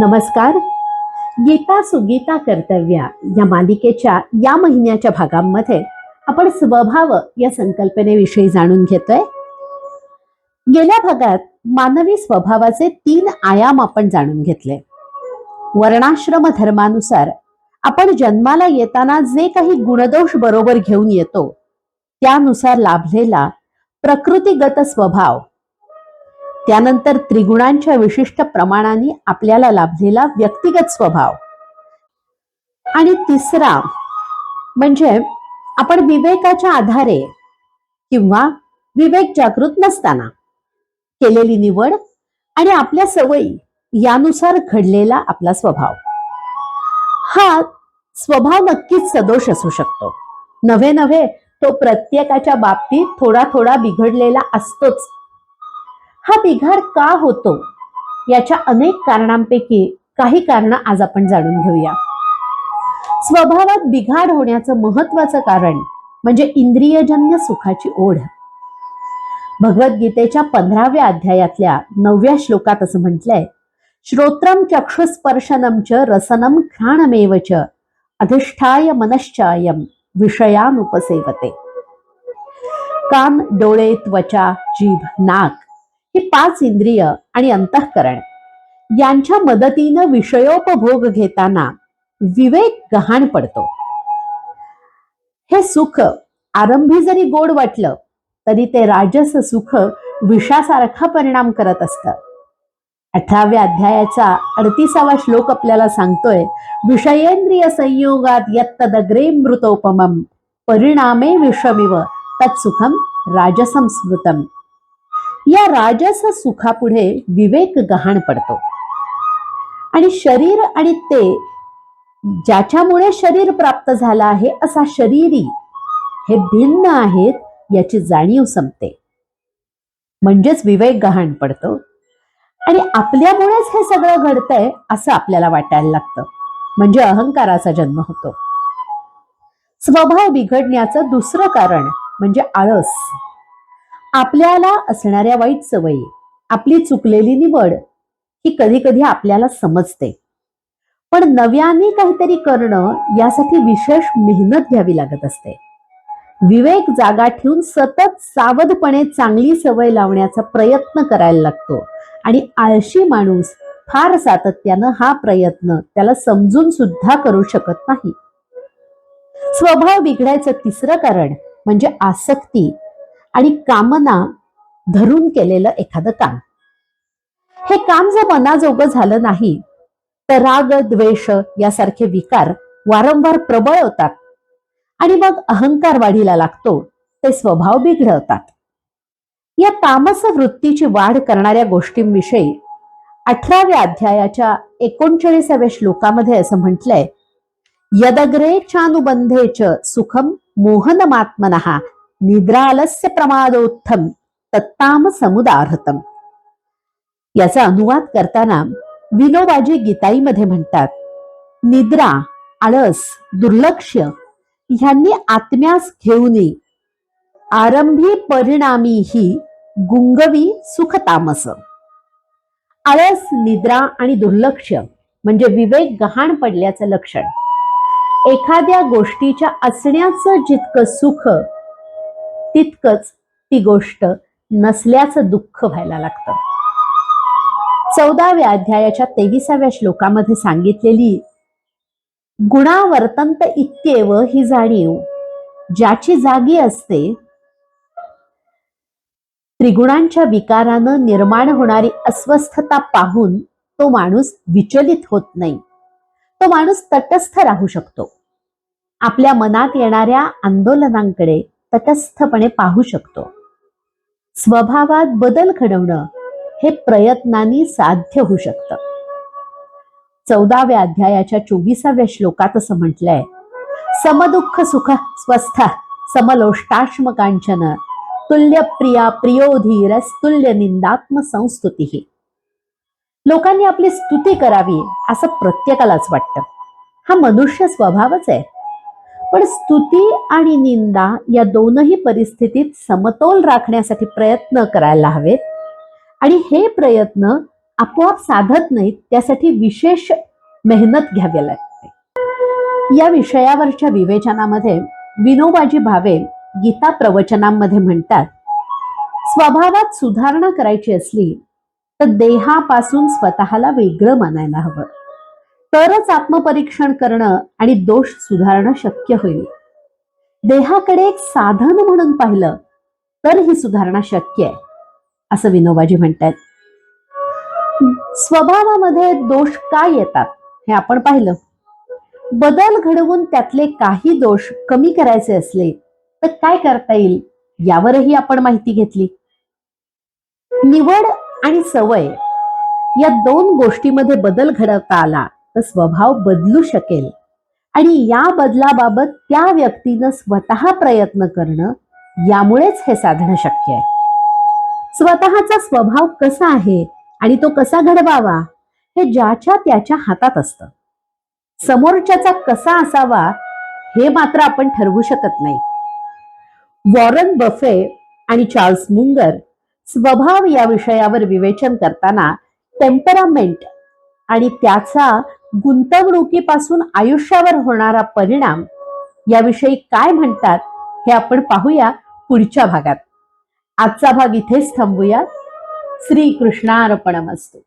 नमस्कार. गीता सुगीता कर्तव्या या मालिकेच्या या महिन्याच्या भागांमध्ये आपण स्वभाव या संकल्पनेविषयी जाणून घेतोय. गेल्या भागात मानवी स्वभावाचे तीन आयाम आपण जाणून घेतले. वर्णाश्रम धर्मानुसार आपण जन्माला येताना जे काही गुणदोष बरोबर घेऊन येतो त्यानुसार लाभलेला प्रकृतीगत स्वभाव त्यानंतर त्रिगुणांच्या विशिष्ट प्रमाणाने आपल्याला लाभलेला व्यक्तिगत स्वभाव. आणि तिसरा म्हणजे आपण विवेकाच्या आधारे किंवा विवेक जागृत नसताना केलेली निवड आणि आपल्या सवयी यानुसार घडलेला आपला स्वभाव. हा स्वभाव नक्कीच सदोष असू शकतो. नव्हे नव्हे तो प्रत्येकाच्या बाबतीत थोडा थोडा बिघडलेला असतोच. हा बिघाड का होतो? याच्या अनेक कारणांपैकी काही कारण आज आपण जाणून घेऊया. स्वभावात बिघाड होण्याचं महत्वाचं कारण म्हणजे इंद्रियजन्य सुखाची ओढ. भगवद्गीतेच्या पंधराव्या अध्यायातल्या नवव्या श्लोकात असं म्हटलंय श्रोत्रम चक्षुस्पर्शनम च रसनम घ्राणमेव च अधिष्ठाय मनश्चायम विषयानुपसेवते. कान डोळे त्वचा जीभ नाक ही पाच इंद्रिय आणि अंतःकरण. यांच्या मदतीनं विषयोपभोग घेताना विवेक गहाण पडतो. हे सुख आरंभी जरी गोड वाटलं तरी ते राजस सुख विषासारखा परिणाम करत असतं. अठराव्या अध्यायाचा अडतीसावा श्लोक आपल्याला सांगतोय विषयेंद्रिय संयोगात यत्तदग्रे मृतोपमम परिणामे विषमिव तत्सुखम राजसं स्मृतम या राजस सुखापुढे विवेक गहाण पडतो. आणि शरीर आणि ते ज्याच्यामुळे शरीर प्राप्त झालं आहे असा शरीरी हे भिन्न आहेत याची जाणीव संपते. म्हणजेच विवेक गहाण पडतो. आणि आपल्यामुळेच हे सगळं घडतंय असं आपल्याला वाटायला लागतं. म्हणजे अहंकाराचा जन्म होतो. स्वभाव बिघडण्याचं दुसरं कारण म्हणजे आळस. आपल्याला असणाऱ्या वाईट सवयी आपली चुकलेली निवड ही कधी कधी आपल्याला समजते. पण नव्याने काहीतरी करणं यासाठी विशेष मेहनत घ्यावी लागत असते. विवेक जागा ठेवून सतत सावधपणे चांगली सवय लावण्याचा प्रयत्न करायला लागतो. आणि आळशी माणूस फार सातत्यानं हा प्रयत्न त्याला समजून सुद्धा करू शकत नाही. स्वभाव बिघडायचं तिसरं कारण म्हणजे आसक्ती आणि कामना धरून केलेलं एखादं काम. हे काम जर मनाजोगं झालं नाही तर राग द्वेष यासारखे विकार वारंवार प्रबळ होतात आणि मग अहंकार वाढीला लागतो ते स्वभाव बिघडवतात. या तामस वृत्तीची वाढ करणाऱ्या गोष्टींविषयी अठराव्या अध्यायाच्या एकोणचाळीसाव्या श्लोकामध्ये असं म्हटलंय यदग्रे चानुबंधे च सुखम मोहनमात्मनहा निद्रालस्य प्रमादोत्थम तत्ताम समुदाहृतम याचा अनुवाद करताना विनोबाजी गीताईमध्ये म्हणतात निद्रा आळस दुर्लक्ष ह्यांनी आत्म्यास घेऊनी आरंभी परिणामी ही गुंगवी सुखतामस. आळस निद्रा आणि दुर्लक्ष म्हणजे विवेक गहाण पडल्याचं लक्षण. एखाद्या गोष्टीच्या असण्याचं जितकं सुख तितकंच ती गोष्ट नसल्याचं दुःख व्हायला लागतं. चौदाव्या अध्यायाच्या तेविसाव्या श्लोकामध्ये सांगितलेली गुणावर्तंत इत्येव ही जाणीव ज्याची जागी असते त्रिगुणांच्या विकारानं निर्माण होणारी अस्वस्थता पाहून तो माणूस विचलित होत नाही. तो माणूस तटस्थ राहू शकतो. आपल्या मनात येणाऱ्या आंदोलनांकडे तटस्थपणे पाहू शकतो. स्वभावात बदल घडवणं हे प्रयत्नांनी साध्य होऊ शकतं. चौदाव्या अध्यायाच्या चोवीसाव्या श्लोकात असं म्हटलंय समदुःख सुख स्वस्थ समलोष्टाश्म कांचन तुल्य प्रिया प्रियोधीरस तुल्य निंदात्म संस्तुती. लोकांनी आपली स्तुती करावी असं प्रत्येकालाच वाटतं. हा मनुष्य स्वभावच आहे. पण स्तुती आणि निंदा या दोनही परिस्थितीत समतोल राखण्यासाठी प्रयत्न करायला हवेत. आणि हे प्रयत्न आपोआप साधत नाहीत त्यासाठी विशेष मेहनत घ्यावी लागते. या विषयावरच्या विवेचनामध्ये विनोबाजी भावे गीता प्रवचनांमध्ये म्हणतात स्वभावात सुधारणा करायची असली तर देहापासून स्वतःला वेगळं मानायला हवं. तरच आत्मपरीक्षण करणं आणि दोष सुधारणं शक्य होईल. देहाकडे एक साधन म्हणून पाहिलं तर ही सुधारणा शक्य आहे असं विनोबाजी म्हणतात स्वभावामध्ये दोष का येतात हे आपण पाहिलं. बदल घडवून त्यातले काही दोष कमी करायचे असले तर काय करता येईल यावरही आपण माहिती घेतली. निवड आणि सवय या दोन गोष्टीमध्ये बदल घडवता आला तर स्वभाव बदलू शकेल. आणि या बदलाबाबत त्या व्यक्तीनं स्वतः प्रयत्न करणं यामुळेच हे साधणं शक्य आहे. स्वतःचा स्वभाव कसा आहे आणि तो कसा घडवावा हे ज्याच्या त्याच्या हातात असतं. समोरच्याचा कसा असावा हे मात्र आपण ठरवू शकत नाही. वॉरन बफे आणि चार्ल्स मुंगर स्वभाव या विषयावर विवेचन करताना टेम्परामेंट आणि त्याचा गुंतवणुकीपासून आयुष्यावर होणारा परिणाम याविषयी काय म्हणतात हे आपण पाहूया पुढच्या भागात. आजचा भाग इथेच थांबूया श्री कृष्णार्पणमस्तू